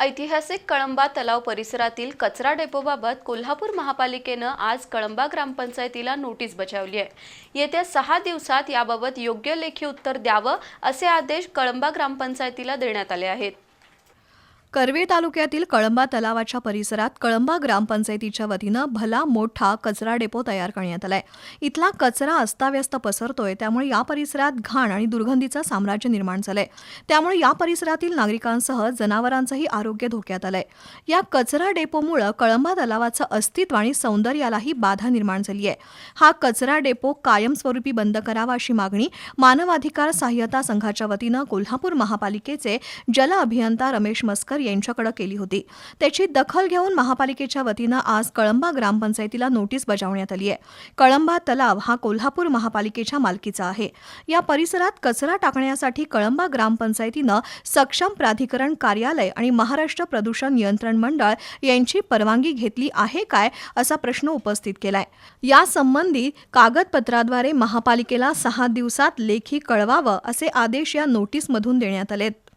ऐतिहासिक कळंबा तलाव परिसरातील कचरा डेपोबाबत कोल्हापूर महापालिकेनं आज कळंबा ग्रामपंचायतीला नोटीस बजावली आहे. येत्या सहा दिवसात याबाबत योग्य लेखी उत्तर द्यावं असे आदेश कळंबा ग्रामपंचायतीला देण्यात आले आहेत. करवे तालुक्यातील कळंबा तलावाच्या परिसरात कळंबा ग्रामपंचायतीच्या वतीनं भला मोठा कचरा डेपो तयार करण्यात आलाय. इथला कचरा अस्ताव्यस्त पसरतोय त्यामुळे या परिसरात घाण आणि दुर्गंधीचं साम्राज्य निर्माण झालंय. त्यामुळे या परिसरातील नागरिकांसह जनावरांचंही आरोग्य धोक्यात आलंय. या कचरा डेपोमुळं कळंबा तलावाचं अस्तित्व आणि सौंदर्यालाही बाधा निर्माण झाली आहे. हा कचरा डेपो कायमस्वरूपी बंद करावा अशी मागणी मानवाधिकार सहाय्यता संघाच्या वतीनं कोल्हापूर महापालिकेचे जल अभियंता रमेश मस्कर यांच्याकडे केली होती. त्याची दखल घेऊन महापालिकेच्या वतीनं आज कळंबा ग्रामपंचायतीला नोटीस बजावण्यात आली आहे. कळंबा तलाव हा कोल्हापूर महापालिकेच्या मालकीचा आहे. या परिसरात कचरा टाकण्यासाठी कळंबा ग्रामपंचायतीनं सक्षम प्राधिकरण कार्यालय आणि महाराष्ट्र प्रदूषण नियंत्रण मंडळ यांची परवानगी घेतली आहे काय असा प्रश्न उपस्थित केलाय. यासंबंधी कागदपत्राद्वारे महापालिकेला सहा दिवसात लेखी कळवावं असे आदेश या नोटीसमधून देण्यात आलेत.